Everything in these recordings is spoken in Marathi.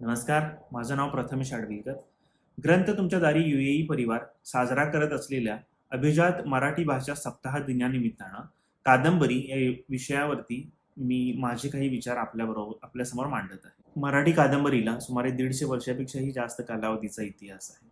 नमस्कार माझं नाव प्रथमेश आडविलकर. ग्रंथ तुमच्या दारी युएई परिवार साजरा करत असलेल्या अभिजात मराठी भाषा सप्ताह दिनानिमित्तानं कादंबरी या विषयावरती मी माझे काही विचार आपल्याबरोबर आपल्यासमोर मांडत आहे. मराठी कादंबरीला सुमारे दीडशे वर्षापेक्षाही जास्त कालावधीचा इतिहास आहे.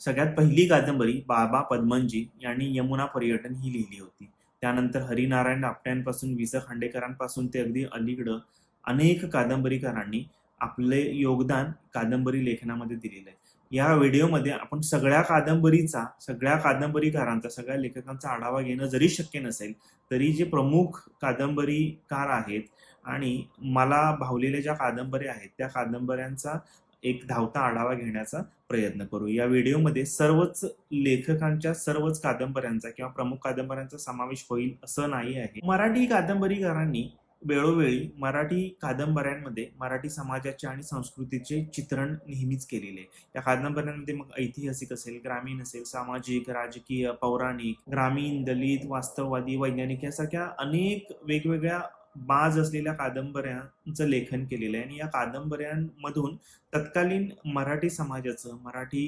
सगळ्यात पहिली कादंबरी बाबा पद्मनजी यांनी यमुना पर्यटन ही लिहिली होती. त्यानंतर हरिनारायण आपट्यांपासून वि स खांडेकरांपासून ते अगदी अलीकडं अनेक कादंबरीकारांनी आपले योगदान कादंबरी लेखनामध्ये दिलेलं आहे. या व्हिडिओमध्ये आपण सगळ्या कादंबरीचा सगळ्या कादंबरीकारांचा सगळ्या लेखकांचा आढावा घेणं जरी शक्य नसेल तरी जे प्रमुख कादंबरीकार आहेत आणि मला भावलेल्या ज्या कादंबऱ्या आहेत त्या कादंबऱ्यांचा एक धावता आढावा घेण्याचा प्रयत्न करू. या व्हिडिओमध्ये सर्वच लेखकांच्या सर्वच कादंबऱ्यांचा किंवा प्रमुख कादंबऱ्यांचा समावेश होईल असं नाही आहे. मराठी कादंबरीकारांनी वेळोवेळी मराठी कादंबऱ्यांमध्ये मराठी समाजाचे आणि संस्कृतीचे चित्रण नेहमीच केलेले आहे. या कादंबऱ्यांमध्ये मग ऐतिहासिक असेल ग्रामीण असेल सामाजिक राजकीय पौराणिक ग्रामीण दलित वास्तववादी वैज्ञानिक यासारख्या अनेक वेगवेगळ्या बाज असलेल्या कादंबऱ्यांचं लेखन केलेलं आहे. आणि या कादंबऱ्यांमधून तत्कालीन मराठी समाजाचं मराठी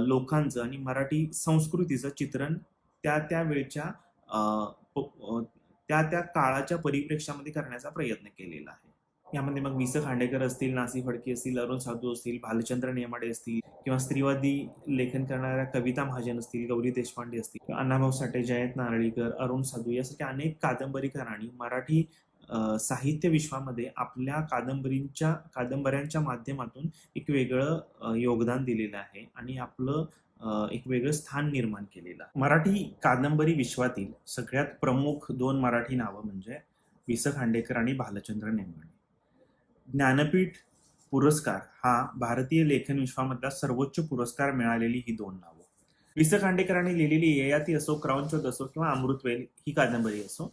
लोकांचं आणि मराठी संस्कृतीचं चित्रण त्या त्या वेळच्या त्या त्या काळाच्या परिप्रेक्षामध्ये करण्याचा प्रयत्न केलेला आहे. यामध्ये मग वि स खांडेकर असतील नासी फडके असतील अरुण साधू असतील भालचंद्र नेमाडे असतील किंवा स्त्रीवादी लेखन करणाऱ्या कविता महाजन असतील गौरी देशपांडे असतील किंवा अण्णाभाऊ साठे जयंत नारळीकर अरुण साधू यासारख्या अनेक कादंबरीकारांनी मराठी साहित्य विश्वामध्ये आपल्या कादंबरींच्या कादंबऱ्यांच्या माध्यमातून एक वेगळं योगदान दिलेलं आहे. आणि आपलं एक वेगळं स्थान निर्माण केलेलं. मराठी कादंबरी विश्वातील सगळ्यात प्रमुख दोन मराठी नावं म्हणजे वि स खांडेकर आणि भालचंद्र नेमाडे ज्ञानपीठ पुरस्कार हा भारतीय लेखन विश्वामधला सर्वोच्च पुरस्कार मिळालेली ही दोन नावं. वि स खांडेकरांनी लिहिलेली ययाती असो क्रौंचोद असो किंवा अमृतवेल ही कादंबरी असो.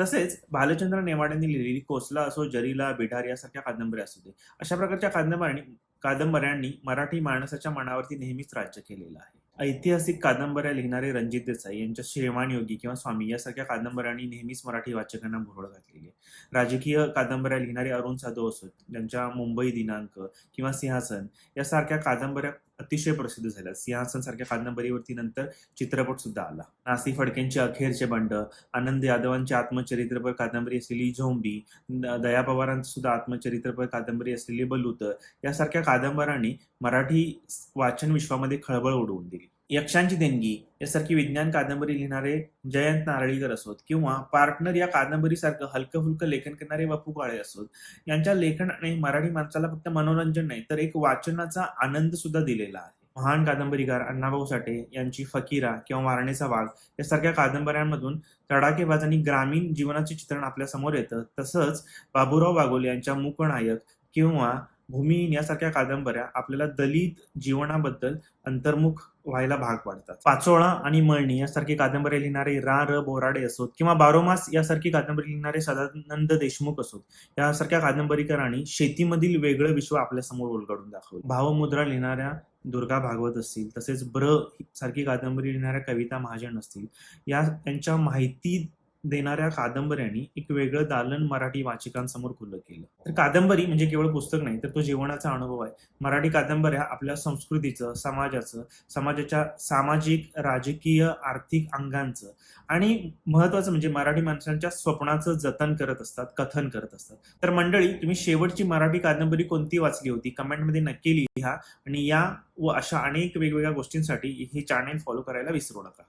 तसेच भालचंद्र नेमाड्यांनी लिहिलेली कोसला असो जरीला बिढार यासारख्या कादंबऱ्या असू दे. अशा प्रकारच्या कादंबऱ्यांनी कादंबऱ्यांनी मराठी माणसाच्या मनावरती नेहमीच राज्य केलेलं आहे. ऐतिहासिक कादंबऱ्या लिहिणारे रणजित देसाई यांच्या श्रीमान योगी किंवा स्वामी यासारख्या कादंबऱ्यांनी नेहमीच मराठी वाचकांना भुरळ घातलेली आहे. राजकीय कादंबऱ्या लिहिणारे अरुण साधू असोत ज्यांच्या मुंबई दिनांक किंवा सिंहासन यासारख्या कादंबऱ्या अतिशय प्रसिद्ध झाल्या सिंहासन सारख्या कादंबरीवरती नंतर चित्रपट सुद्धा आला. नासी फडकेंचे अखेरचे बंड आनंद यादवांची आत्मचरित्रपर कादंबरी असलेली झोंबी दया पवारांचं सुद्धा आत्मचरित्रपर कादंबरी असलेली बलूत यासारख्या कादंबऱ्यांनी मराठी वाचन विश्वामध्ये खळबळ उडवून दिली. यक्षांची देणगी यासारखी विज्ञान कादंबरी लिहिणारे जयंत नारळीकर असोत किंवा पार्टनर या कादंबरीसारखं हलकं फुलकं लेखन करणारे बापू काळे असोत. यांच्या लेखनाने मराठी माणसाला फक्त मनोरंजन नाही तर एक वाचनाचा आनंद सुद्धा दिलेला आहे. महान कादंबरीकार अण्णाभाऊ साठे यांची फकीरा किंवा वारणेचा वाघ यासारख्या कादंबऱ्यांमधून तडाखेबाज आणि ग्रामीण जीवनाचे चित्रण आपल्यासमोर येतं. तसंच बाबूराव बागोल यांच्या मूकनायक किंवा भूमिहीन यासारख्या कादंबऱ्या आपल्याला दलित जीवनाबद्दल अंतर्मुख व्हायला भाग पाडतात. पाचोळा आणि मळणी यासारखी कादंबरी लिहिणारे रा र बोराडे असोत किंवा बारोमास यासारखी कादंबरी लिहिणारे सदानंद देशमुख असोत. यासारख्या कादंबरीकारांनी शेतीमधील वेगळं विश्व आपल्यासमोर उलगडून दाखवलं. भावमुद्रा लिहिणाऱ्या दुर्गा भागवत असतील तसेच ब्र सारखी कादंबरी लिहिणाऱ्या कविता महाजन असतील या त्यांच्या माहिती देणाऱ्या कादंबऱ्यांनी एक वेगळं दालन मराठी वाचकांसमोर खुलं केलं. तर कादंबरी म्हणजे केवळ पुस्तक नाही तर तो जीवनाचा अनुभव आहे. मराठी कादंबऱ्या आपल्या संस्कृतीचं समाजाचं समाजाच्या सामाजिक राजकीय आर्थिक अंगांचं आणि महत्वाचं म्हणजे मराठी माणसांच्या स्वप्नाचं जतन करत असतात कथन करत असतात. तर मंडळी तुम्ही शेवटची मराठी कादंबरी कोणती वाचली होती? कमेंटमध्ये नक्की लिहा आणि या व अशा अनेक वेगवेगळ्या गोष्टींसाठी हे चॅनेल फॉलो करायला विसरू नका.